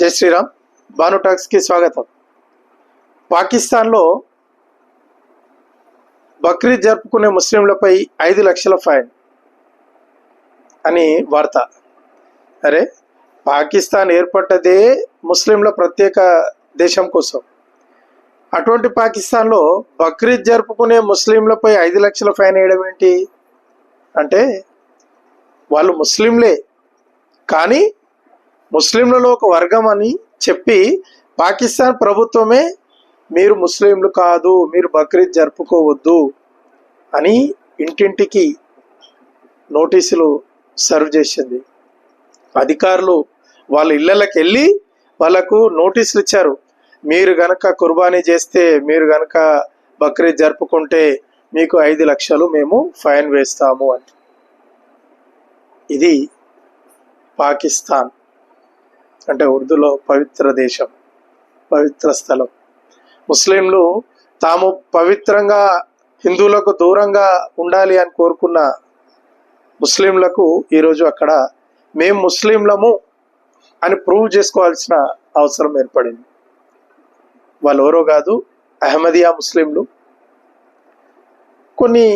జై శ్రీరామ్. భాను టాక్స్కి స్వాగతం. పాకిస్తాన్లో బక్రీద్ జరుపుకునే ముస్లింలపై ఐదు లక్షల ఫైన్ అని వార్త. అరే పాకిస్తాన్ ఏర్పడ్డదే ముస్లింల ప్రత్యేక దేశం కోసం. అటువంటి పాకిస్తాన్లో బక్రీద్ జరుపుకునే ముస్లింలపై ఐదు లక్షల ఫైన్ వేయడం ఏంటి? అంటే వాళ్ళు ముస్లింలే. కానీ ముస్లింలలో ఒక వర్గం అని చెప్పి పాకిస్తాన్ ప్రభుత్వమే మీరు ముస్లింలు కాదు మీరు బక్రీద్ జరుపుకోవద్దు అని ఇంటింటికి నోటీసులు సర్వ్ చేసింది. అధికారులు వాళ్ళ ఇళ్ళకి వెళ్ళి వాళ్ళకు నోటీసులు ఇచ్చారు. మీరు గనక కుర్బానీ చేస్తే మీరు గనక బక్రీద్ జరుపుకుంటే మీకు ఐదు లక్షలు మేము ఫైన్ వేస్తాము అని. ఇది పాకిస్తాన్. అంటే ఉర్దూలో పవిత్ర దేశం పవిత్ర స్థలం. ముస్లింలు తాము పవిత్రంగా హిందువులకు దూరంగా ఉండాలి అని కోరుకున్న ముస్లింలకు ఈరోజు అక్కడ మేము ముస్లింలము అని ప్రూవ్ చేసుకోవాల్సిన అవసరం ఏర్పడింది. వాళ్ళు ఎవరో కాదు అహ్మదియా ముస్లింలు. కొన్ని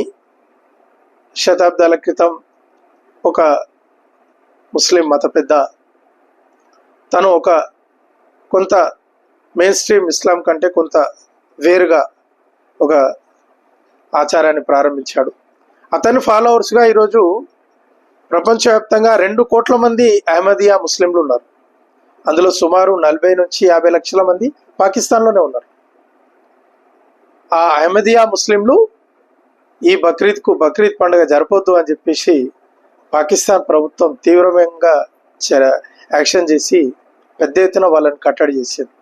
శతాబ్దాల క్రితం ఒక ముస్లిం మత పెద్ద తను ఒక కొంత మెయిన్ స్ట్రీమ్ ఇస్లాం కంటే కొంత వేరుగా ఒక ఆచారాన్ని ప్రారంభించాడు. అతని ఫాలోవర్స్గా ఈరోజు ప్రపంచవ్యాప్తంగా రెండు కోట్ల మంది అహ్మదియా ముస్లింలు ఉన్నారు. అందులో సుమారు నలభై నుంచి యాభై లక్షల మంది పాకిస్తాన్లోనే ఉన్నారు. ఆ అహ్మదియా ముస్లింలు ఈ బక్రీద్కు బక్రీద్ పండుగ జరపొద్దు అని చెప్పేసి పాకిస్తాన్ ప్రభుత్వం తీవ్రంగా యాక్షన్ చేసి పెద్ద ఎత్తున వాళ్ళని కట్టడి చేసింది.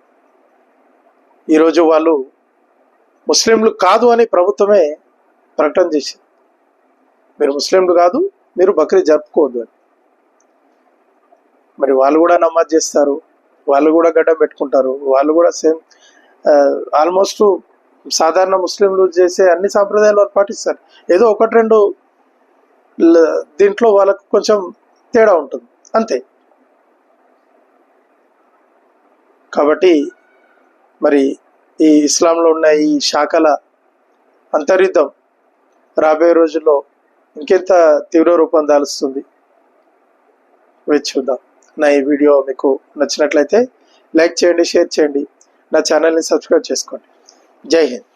ఈరోజు వాళ్ళు ముస్లింలు కాదు అని ప్రభుత్వమే ప్రకటన చేసింది. మీరు ముస్లింలు కాదు మీరు బక్రీద్ జరుపుకోవద్దు అని. మరి వాళ్ళు కూడా నమాజ్ చేస్తారు వాళ్ళు కూడా గడ్డ పెట్టుకుంటారు వాళ్ళు కూడా సేమ్ ఆల్మోస్ట్ సాధారణ ముస్లింలు చేసే అన్ని సాంప్రదాయాలు వాళ్ళు పాటిస్తారు. ఏదో ఒకటి రెండు దీంట్లో వాళ్ళకు కొంచెం తేడా ఉంటుంది. అంతే. కాబట్టి మరి ఈ ఇస్లాంలో ఉన్న ఈ శాఖల అంతర్యుద్ధం రాబోయే రోజుల్లో ఇంకెంత తీవ్ర రూపం దాలుస్తుంది? వేచి చూద్దాం. నా ఈ వీడియో మీకు నచ్చినట్లయితే లైక్ చేయండి షేర్ చేయండి. నా ఛానల్ని సబ్స్క్రైబ్ చేసుకోండి. జై హింద్.